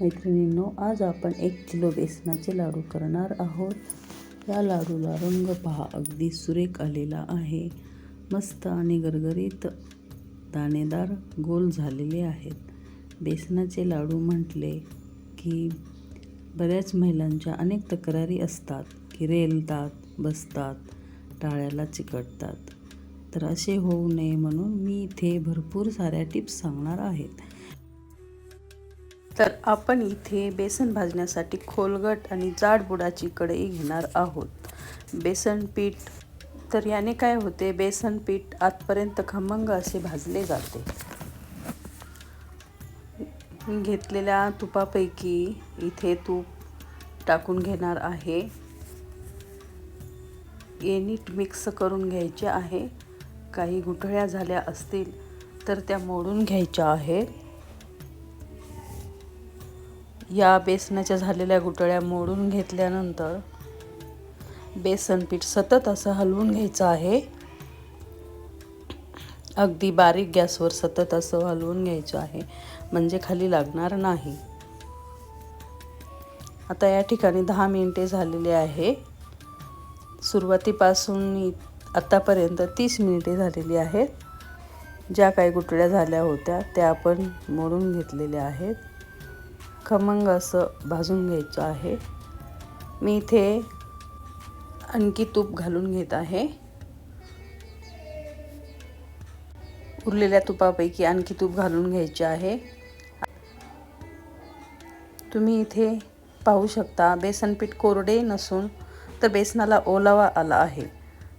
मैत्रिणींनो आज आपण एक किलो बेसनाचे लाडू करणार आहोत. या लाडूला रंग पहा. अगदी सुरेख आलेला आहे. मस्त आणि गरगरीत दाणेदार गोल झालेले आहेत. बेसनाचे लाडू म्हटले की बऱ्याच महिलांच्या अनेक तक्रारी असतात की रेलतात बसतात टाळ्याला चिकटतात. तर असे होऊ नये म्हणून मी इथे भरपूर साऱ्या टिप्स सांगणार आहेत तर आपण इथे बेसन भाजण्यासाठी खोलगट आणि जाड बुडाची कढई घेणार आहोत. बेसन पीठ तर याने काय होते? बेसन पीठ आतपर्यंत खमंग असे भाजले जाते. घेतलेल्या तुपापैकी इथे तूप टाकून घेणार आहे. हे नीट मिक्स करून घ्यायचे आहे. काही गुठळ्या झाल्या असतील तर त्या मोडून घ्यायच्या आहेत. या बेसनाच्या झालेल्या गुटळ्या मोडून घेतल्यानंतर बेसन पीठ सतत असं हलवून घ्यायचं आहे. अगदी बारीक गॅसवर सतत असं हलवून घ्यायचं आहे. म्हणजे खाली लागणार नाही. आता या ठिकाणी दहा मिनिटे झालेले आहे. सुरुवातीपासून आत्तापर्यंत तीस मिनिटे झालेली आहेत. ज्या काही गुटळ्या झाल्या होत्या त्या आपण मोडून घेतलेल्या आहेत. खमंग असं भाजून घ्यायचं आहे. मी इथे आणखी तूप घालून घेत आहे. उरलेल्या तुपापैकी आणखी तूप घालून घ्यायचे आहे. तुम्ही इथे पाहू शकता बेसन पीठ कोरडे नसून तर बेसनाला ओलावा आला आहे.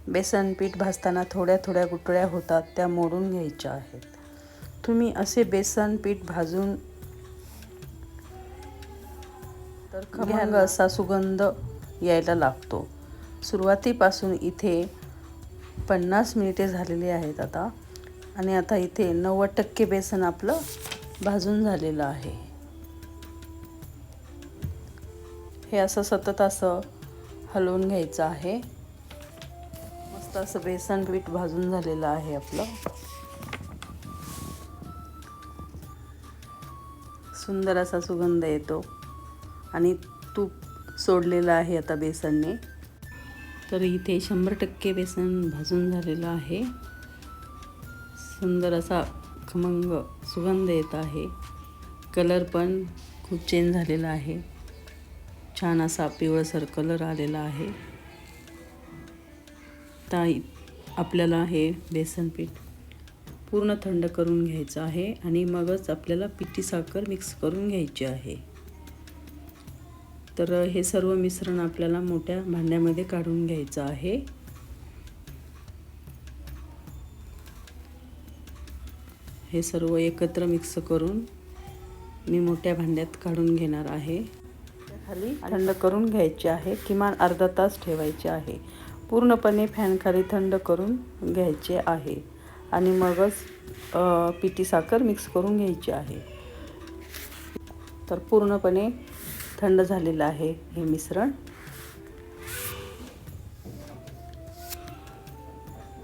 बेसन पीठ भाजताना थोड्या थोड्या गुटळ्या होतात त्या मोडून घ्यायच्या आहेत. तुम्ही असे बेसन पीठ भाजून तर खमंग असा सुगंध यायला लागतो. सुरुवातीपासून इथे पन्नास मिनिटे झालेली आहेत आता. आणि आता इथे नव्वद टक्के बेसन आपलं भाजून झालेलं आहे. हे असं सतत असं हलवून घ्यायचं आहे. मस्त असं बेसन पीठ भाजून झालेलं आहे आपलं. सुंदर असा सुगंध येतो. आणि तूप सोडलेलं आहे आता बेसनने. तर इथे शंभर टक्के बेसन भाजून झालेलं आहे. सुंदर असा खमंग सुगंध येत आहे. कलर पण खूप चेंज झालेला आहे. छान असा पिवळसर कलर आलेला आहे. ताई आपल्याला हे बेसन पीठ पूर्ण थंड करून घ्यायचं आहे आणि मगच आपल्याला पिठी साखर मिक्स करून घ्यायची आहे. तर हे सर्व मिश्रण आपल्याला मोठ्या भांड्यामध्ये काढून घ्यायचं आहे. हे सर्व एकत्र मिक्स करून मी मोठ्या भांड्यात काढून घेणार आहे. खाली थंड करून घ्यायचे आहे. किमान अर्धा तास ठेवायचे आहे. पूर्णपणे फॅनखाली थंड करून घ्यायचे आहे. आणि मगच पिठी साखर मिक्स करून घ्यायची आहे. तर पूर्णपणे थंड झालेलं आहे हे मिश्रण.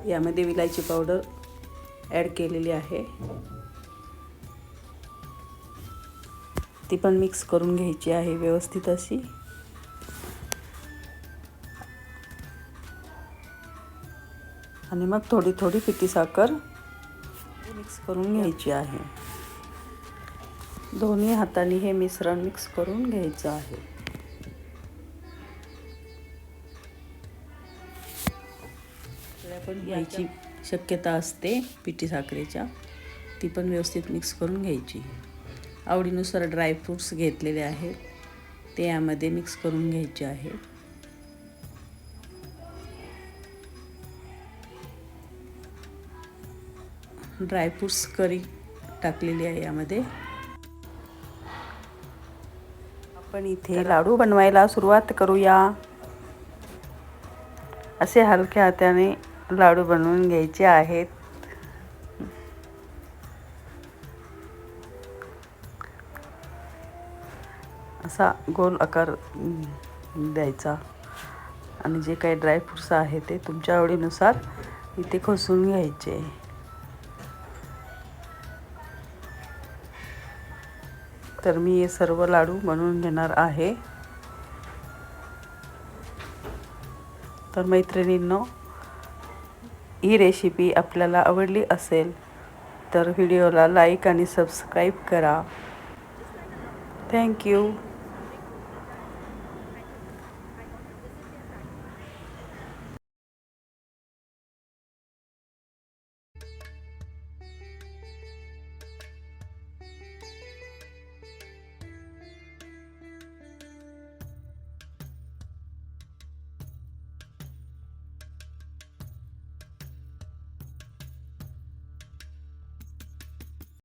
यामध्ये विलायची पावडर ॲड केलेली आहे. ती पण मिक्स करून घ्यायची आहे व्यवस्थित अशी. आणि मग थोडी थोडी पिठी साखर मिक्स करून घ्यायची आहे. दोन्ही हाताने हे मिश्रण मिक्स करून घ्यायचं आहे. पण घ्यायची शक्यता असते पिठी साखरेच्या. ती पण व्यवस्थित मिक्स करून घ्यायची. आवडीनुसार ड्रायफ्रूट्स घेतलेले आहेत. ते यामध्ये मिक्स करून घ्यायचे आहे. ड्रायफ्रूट्स करी टाकलेली आहे यामध्ये. आपण इथे लाडू बनवायला सुरुवात करूया. असे हलक्या हाताने लाडू बनवून घ्यायचे आहेत. असा गोल आकार द्यायचा. आणि जे काही ड्रायफ्रुट्स आहे ते तुमच्या आवडीनुसार इथे खोसून घ्यायचे. तर मी हे सर्व लाडू बनवून घेणार आहे. तर मैत्रिणींनो ही रेसिपी आपल्याला आवडली असेल तर व्हिडिओला लाईक आणि सबस्क्राईब करा. थँक्यू